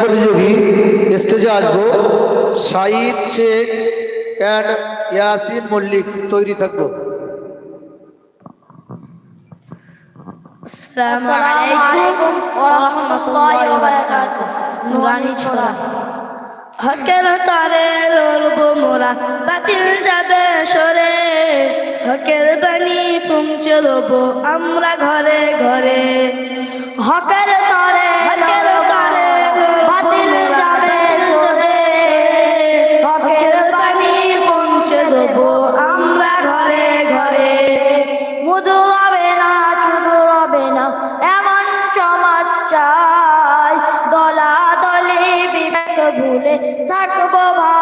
প্রতিযোগী স্টেজে আসব। সাইদ শেখ অ্যান্ড ইয়াসিন মল্লিক তৈরি থাকব। হকের মোরা, বাতিল যাবে সরে। হকের আমরা ঘরে ঘরে। হকের তারে হকের ভুলে থাকব ভাই।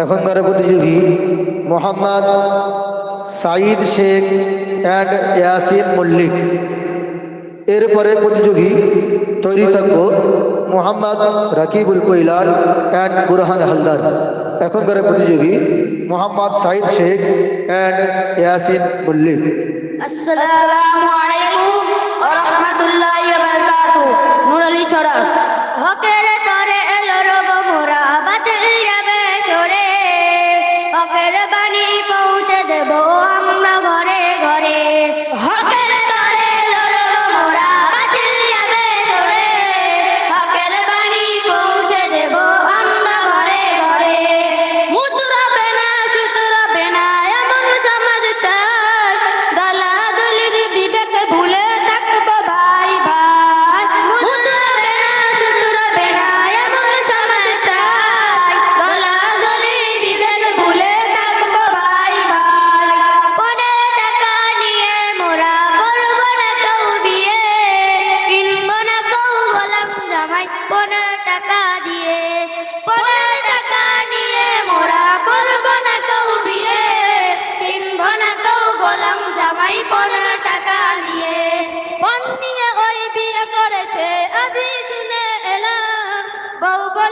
এখনকার প্রতিযোগী মোহাম্মদ সাইদ শেখ অ্যান্ড ইয়াসিন মল্লিক। এরপরে প্রতিযোগী তৈরি থাকব মোহাম্মদ রাকিবুল কৈলাল অ্যান্ড বুরহান হালদার। এখনকার প্রতিযোগী মোহাম্মদ সাইদ শেখ অ্যান্ড ইয়াসিন মল্লিক। আসসালামু আলাইকুম ওয়া রাহমাতুল্লাহি ওয়া বারাকাতুহু। নুরালি ছড়া হকের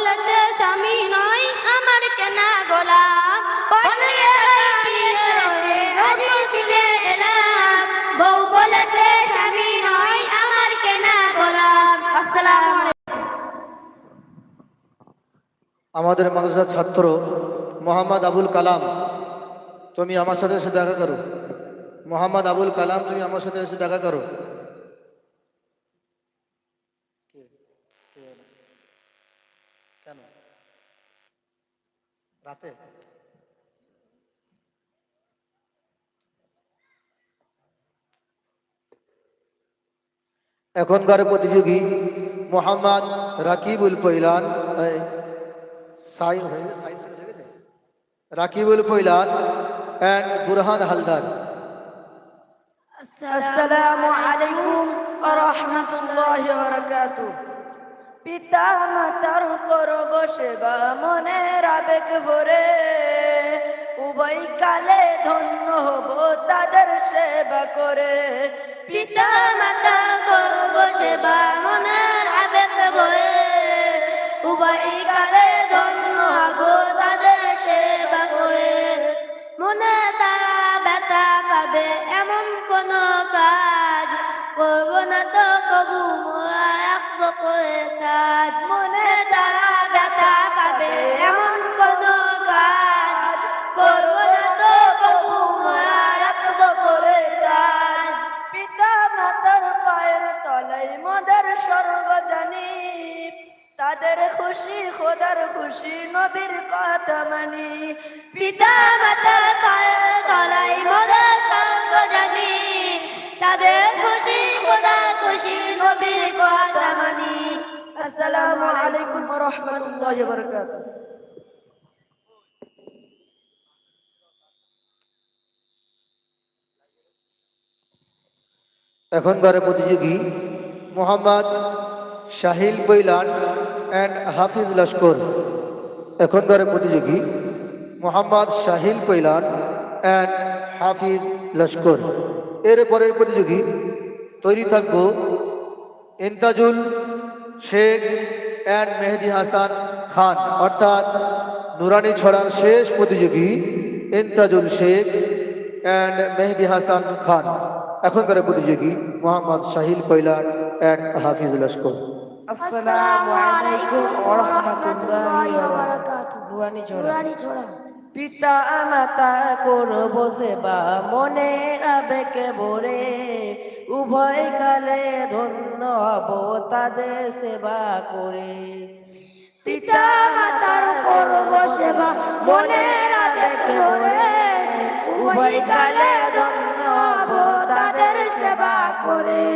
বলেছে স্বামী নয়, আমার কেনা আমাদের মাদ্রাসার ছাত্র মোহাম্মদ আবুল কালাম, তুমি আমার সাথে এসে দেখা করো। মোহাম্মদ আবুল কালাম, তুমি আমার সাথে এসে দেখা করো কেন রাতে? এখনকার প্রতিযোগী মোহাম্মদ রাকিবুল পৈলান? রাকিবুল পৈলান অ্যান্ড বুরহান হালদার। আসসালামু আলাইকুম ওয়া রাহমাতুল্লাহি ওয়া বারাকাতুহু। পিতা মাতার করব সেবা মনের আবেগ ভরে, উভয় কালে ধন্য হব তাদের সেবা করে। পিতা মাতা করব সেবা মনের আবেগ ভরে, উভয় কালে ধন্য হব তাদের সেবা করে। মনে তা ব্যথা পাবে এমন কোন কাজ, করব না তো কবু রাখব কাজ মনে তারা ব্যথা পাবে। এমন কোন কাজ করব না তো কবু মোরা করে কাজ পিতা মাতার পায়ের তলায় মদের স্বর্গ জানি, তাদের খুশি, খোদার খুশি, নবীর কথা মানি। পিতা মাতার পায়ের তলায় মোদের সঙ্গ জানি বারাকাতুহু এখনকার প্রতিযোগী মোহাম্মদ শাহিল বৈলান অ্যান্ড হাফিজ লস্কর। এখনকার প্রতিযোগী মোহাম্মদ শাহিল পৈলান অ্যান্ড হাফিজ লস্কর। এর পরের প্রতিযোগী তৈরি থাকব ইন্তাজুল শেখ অ্যান্ড মেহেদি হাসান খান। অর্থাৎ নুরানি ছড়ার শেষ প্রতিযোগী ইন্তাজুল শেখ অ্যান্ড মেহেদি হাসান খান। এখনকার প্রতিযোগী মোহাম্মদ শাহিল কৈলান অ্যান্ড হাফিজ লস্কর আসসালামু আলাইকুম ওয়া রাহমাতুল্লাহি ওয়া বারাকাতুহু। নুরানি ছোড়া। পিতা মাতার করব সেবা, মনের আবেগে ভরে উভয় কালে ধন্য হব তাদের সেবা করে। পিতা মাতার করব সেবা, মনের আবেগ করে উভয় কালে ধন্য হব তাদের সেবা করে।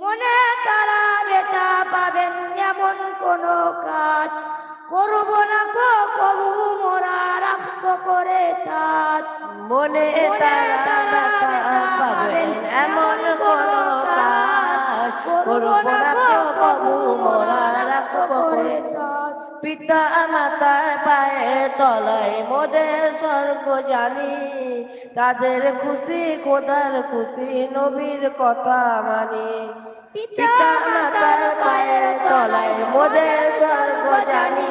মনে তারা বেতা পাবেন, এমন কোন কাজ করব না গো কবু মোরা রাখব করে তাজ। মনে তারা পাবেন এমন কোন কাজ। করব না কেউ কবু মোরা রাখব করে পিতা মাতার পায়ে তলায় মোদের স্বর্গ জানি। তাদের খুশি খোদার খুশি নবীর কথা মানি। পিতা মাতার পায়ে তলায় মোদের জানি।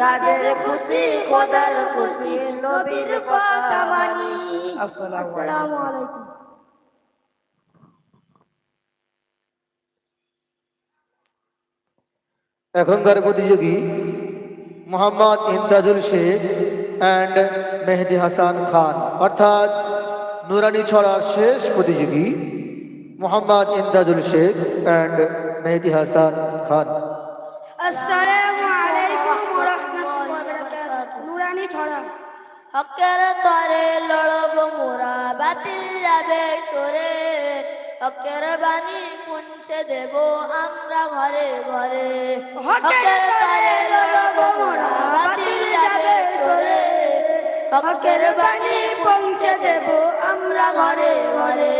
তাদের খুশি খোদার খুশি নবীর কথা মানি। আসসালামু আলাইকুম। আলাইকুম। এখনকার প্রতিযোগী মোহাম্মদ ইন্তাজুল শেখ অ্যান্ড মেহেদি হাসান খান। অর্থাৎ নুরানি ছড়ার শেষ প্রতিযোগী মোহাম্মদ ইন্তাজুল শেখ অ্যান্ড মেহেদি হাসান খান। নুরানি ছড়া। হকের তরে লড়ব মোরা বাতিল যাবে সরে। হকের বাণী পুঞ্ছে দেব আমরা ঘরে ঘরে। হকের তরে লড়ব মোরা বাতিল যাবে সরে। হকের বাণী পৌঁছে দেব আমরা ঘরে ঘরে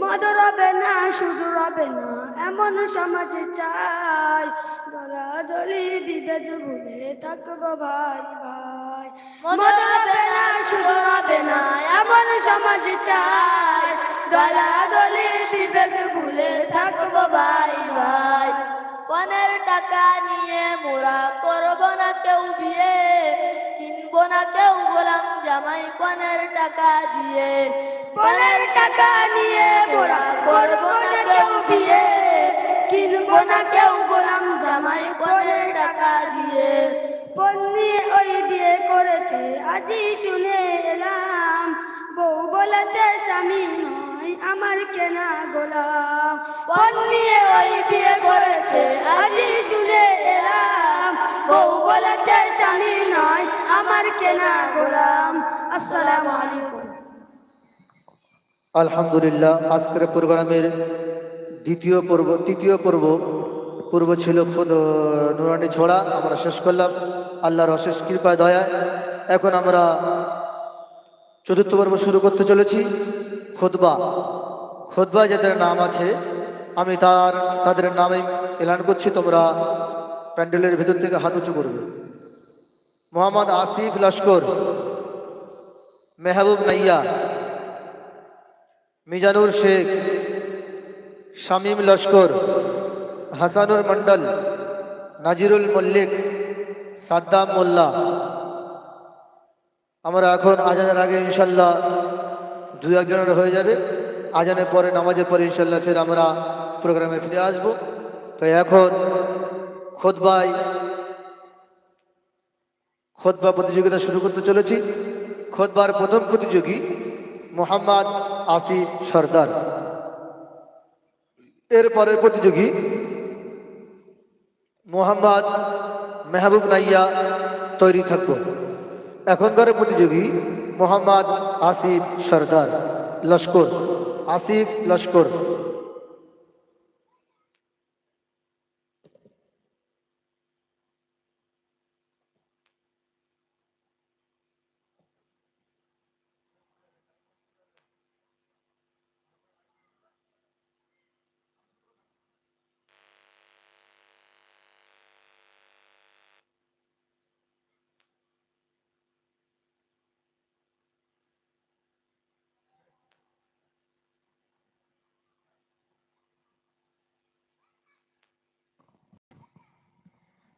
মদ রবে না শুধু রবে না এমন সমাজ চাই। দলাদলি বিভেদ ভুলে থাকব ভাই ভাই। মদ রবে না শুধু রবে না, এমন সমাজ চাই। দলাদলি বিভেদ ভুলে থাকব ভাই ভাই। পনেরো টাকা নিয়ে মোরা করব না কেউ বিয়ে। কিনবো না কেউ গোলাম জামাই পনেরো টাকা দিয়ে। পনেরো টাকা নিয়ে মোরা করব না কেউ বিয়ে। কিনবো না কেউ গোলাম জামাই পনেরো টাকা দিয়ে। নিয়ে ওই বিয়ে করেছে আজই শুনে এলাম। বউ বলেছে, স্বামী নয়, আমার কেনা গোলাম। পণ ওই বিয়ে করেছে আজই শুনে এলাম। বউ বলেছে, স্বামী নয়, আমার কেনা গোলাম। আসসালামু আলাইকুম। আলহামদুলিল্লাহ, আজকের প্রোগ্রামের দ্বিতীয় পর্ব, তৃতীয় পর্ব, পূর্ব ছিল খোদ, নুরানি ছড়া আমরা শেষ করলাম। আল্লাহর অশেষ কৃপায় দয়ায় এখন আমরা চতুর্থ পর্ব শুরু করতে চলেছি খোদবা খোদবা যাদের নাম আছে, আমি তার, তাদের নামে এলান করছি, তোমরা প্যান্ডেলের ভিতর থেকে হাত উঁচু করবে। মোহাম্মদ আসিফ লস্কর, মেহবুব নাইয়া, মিজানুর শেখ, শামীম লস্কর, হাসানুর মন্ডল নাজিরুল মল্লিক সাদ্দাম মোল্লা। আমরা এখন আজানের আগে ইনশাল্লাহ দু একজনের হয়ে যাবে। আজানের পরে, নামাজের পরে ইনশাল্লাহ ফের আমরা প্রোগ্রামে ফিরে আসব। তো এখন খোদবাই খোদবা প্রতিযোগিতা শুরু করতে চলেছি। খোদবার প্রথম প্রতিযোগী মোহাম্মদ আসিফ সর্দার। এর পরের প্রতিযোগী মোহাম্মদ মেহবুব নাইয়া তৈরি থাকব। এখনকার প্রতিযোগী মোহাম্মদ আসিফ সর্দার লস্কর। আসিফ লস্কর।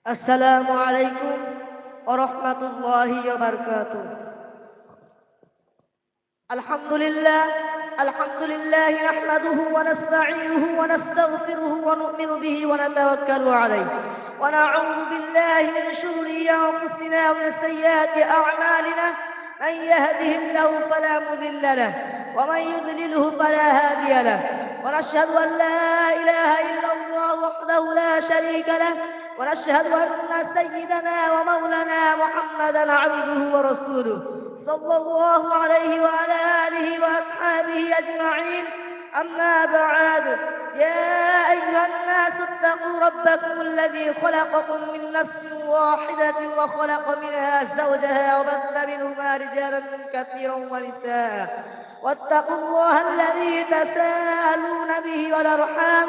السلام عليكم ورحمة الله وبركاته. الحمد لله الحمد لله نحمده ونستعينه ونستغفره ونؤمن به ونتوكل عليه. ونعوذ بالله من شرور أنفسنا ومن سيئات أعمالنا. من يهده الله فلا مذل له ومن يذلله فلا هادي له. ونشهد أن لا إله إلا الله وحده لا شريك له. ونشهد أن سيدنا ومولانا محمدا عبده ورسوله صلى الله عليه وعلى آله وأصحابه أجمعين. أما بعد يا أيها الناس اتقوا ربكم الذي خلقكم من نفس واحدة وخلق منها زوجها وبث منهما رجالا كثيرا ونساء. واتقوا الله الذي تساءلون به والأرحام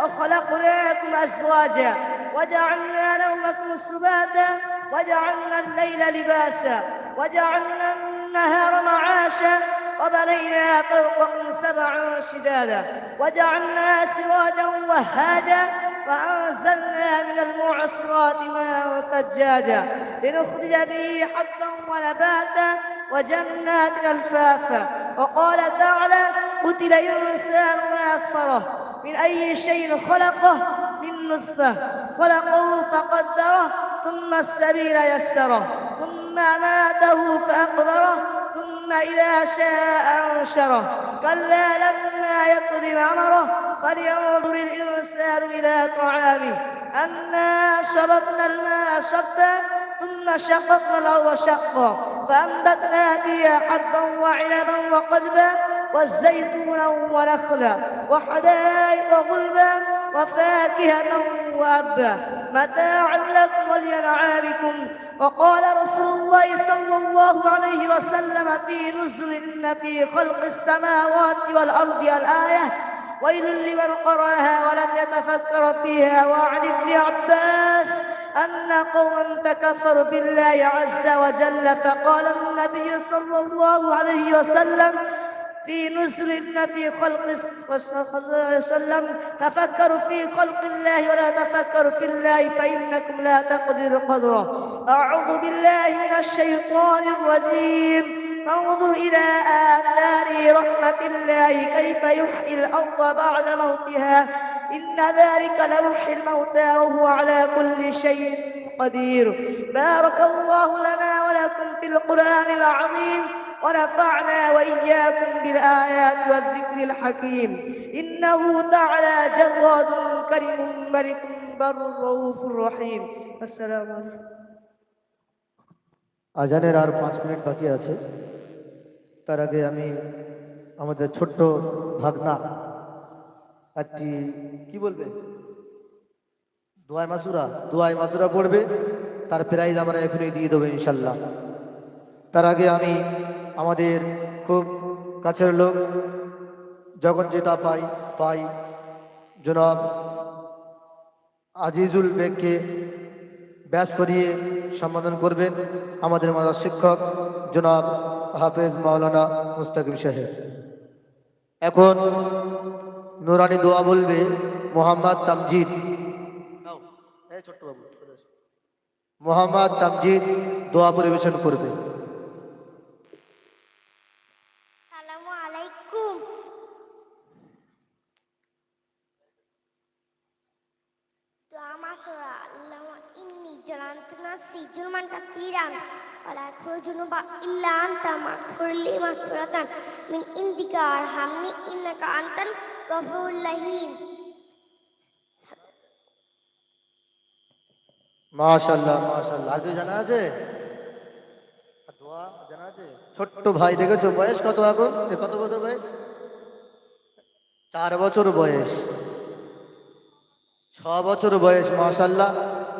وخلقناكم أزواجا وجعلنا نومكم سباتا وجعلنا الليل لباسا وجعلنا النهار معاشا وبنينا فوقكم سبعا شدادا وجعلنا سراجا وهاجا وأنزلنا من المعصرات ماء ثجاجا لنخرج به حبا ونباتا وجنات الفافا وقال تعالى قتل الإنسان ما أكفره من أي شيء خلقه من نطفة خلقه فقدره ثم السبيل يسره ثم ماته فأقبره ثم إذا شاء أنشره. كلا لما يقضي أمره فلينظر الإنسان إلى طعامه. أنا شربنا الماء شربا ثم شققنا الأرض شقا. فأنبتنا فيها حبا وعنبا وقدبا والزيتون ونخلا وحدائق غلبا وفاكهة وأبا متاعا لكم ولأنعامكم. وقال رسول الله صلى الله عليه وسلم في نزل إن في خلق السماوات والأرض الآية ويل لمن قراها ولم يتفكر فيها وعن ابن عباس أن قوما تكفروا بالله عز وجل فقال النبي صلى الله عليه وسلم في نزل في خلق وسلم. تفكروا في خلق الله ولا تفكروا في الله فإنكم لا تقدروا قدره. أعوذ بالله من الشيطان الرجيم. فانظر إلى آثار رحمة الله. كيف يحيي الأرض بعد موتها. إن ذلك لمحيي الموتى وهو على كل شيء قدير. بارك الله لنا ولكم في القرآن العظيم. ونفعنا وإياكم بالآيات والذكر الحكيم إنه تعالى جواد كريم ملك بر رؤوف رحيم السلام عليكم আজানের আর পাঁচ মিনিট বাকি আছে তার আগে আমি আমাদের ছোট্ট ভাগনা একটি কি বলবে দোয়াই মাসুরা দোয়াই মাসুরা পড়বে তার প্রাইজ আমরা এখনই দিয়ে দেবো ইনশাল্লাহ তার আগে আমি আমাদের খুব কাছের লোক যেটা পাই পাই। জনাব আজিজুল বেগকে ব্যাস পরিয়ে সম্বোধন করবেন আমাদের মাদার শিক্ষক জনাব হাফেজ মাওলানা মুস্তাকিম সাহেব। এখন নুরানি দোয়া বলবে মোহাম্মদ তামজিদ। মোহাম্মদ তামজিদ দোয়া পরিবেশন করবে। الذنوب إلا أنت فاغفر لي مغفرة من عندك وارحمني إنك أنت الغفور الرحيم মাশাল্লাহ মাশাল্লাহ আর কেউ জানা আছে আর দোয়া জানা আছে ছোট্ট ভাই দেখেছো বয়স কত এখন এ কত বছর বয়স চার বছর বয়স ছ বছর বয়স মাশাল্লাহ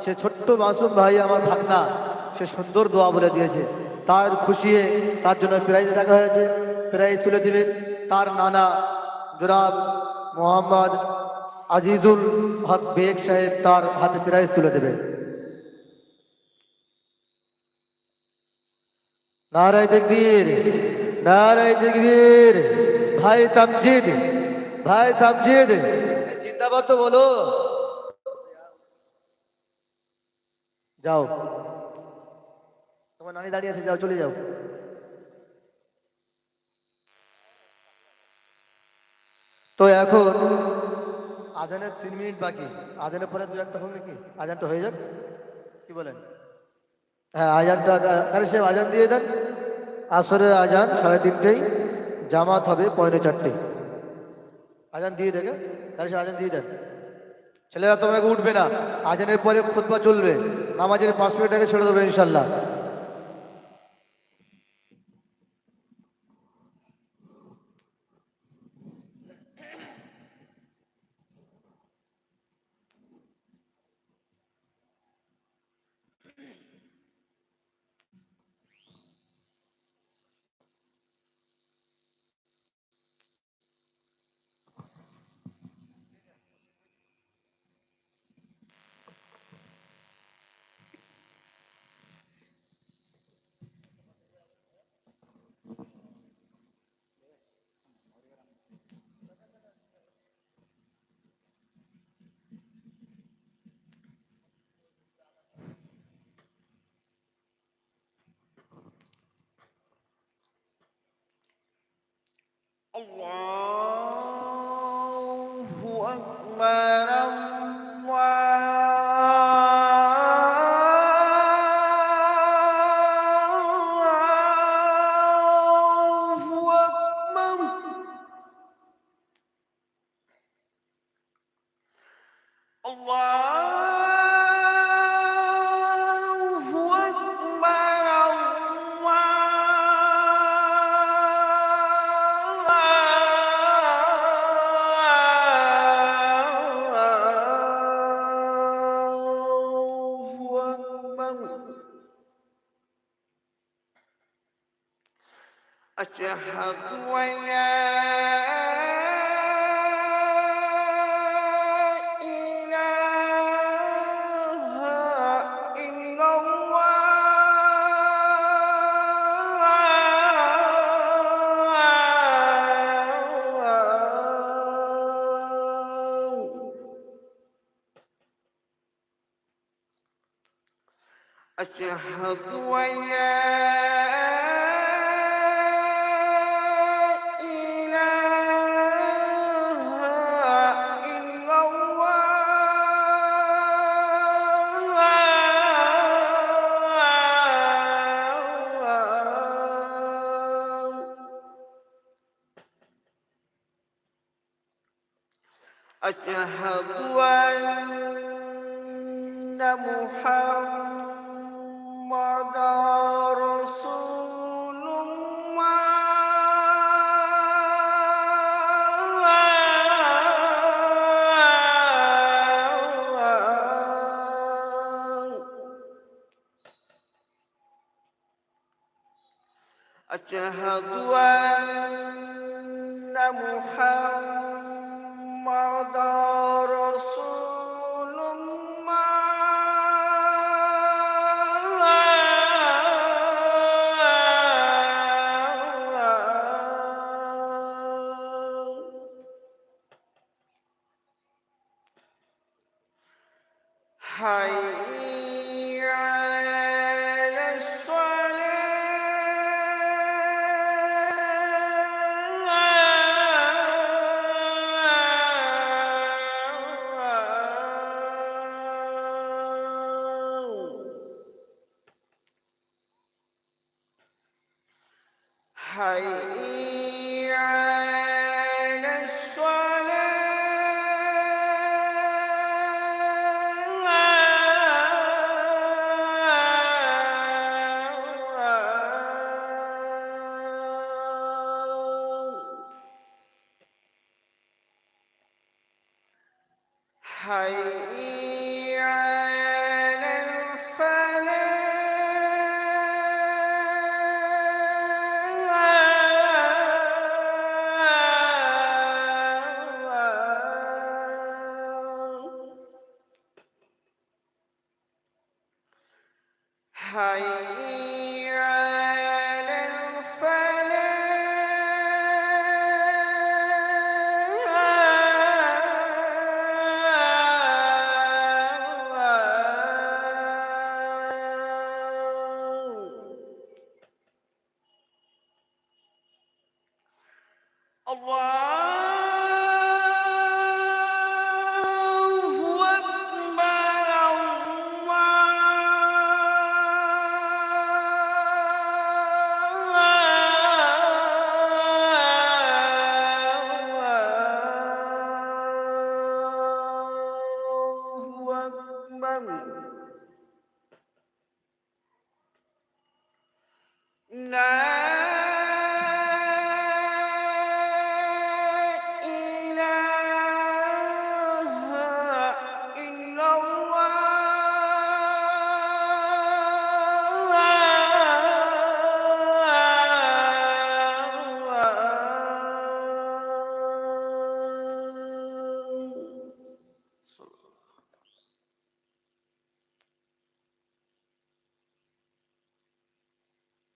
সে ছোট্ট মাসুম ভাই আমার ভাগনা সে সুন্দর দোয়া বলে দিয়েছে তার খুশিয়ে তার জন্য প্রাইজ রাখা হয়েছে। প্রাইজ তুলে দিবেন তার নানা জনাব মোহাম্মদ আজিজুল হক বেগ সাহেব তার হাতে প্রাইজ তুলে দেবেন। নারায় তকবীর নারায় তকবীর। ভাই তামজিদ ভাই তামজিদ। জিন্দাবাদ তো বলো। যাও। তোমার নানি দাঁড়িয়ে আছে, যাও, চলে যাও। তো এখন আজানের তিন মিনিট বাকি। আজানের পরে দু একটা হোক নাকি? আজানটা হয়ে যাক। কি বলেন? হ্যাঁ আজানটা সে আজান দিয়ে দেন। আসরের আজান সাড়ে তিনটেই, জামাত হবে পয়নে চারটে। আজান দিয়ে দেখে তাহলে সে আজান দিয়ে দেন। ছেলেরা তোমরা উঠবে না। আজানের পরে খুতবা চলবে। নামাজের পাঁচ মিনিট আগে ছেড়ে দেবে, ইনশাল্লাহ। Allah. يلحظ ولا أشهد أن محمدا Hi. Hi.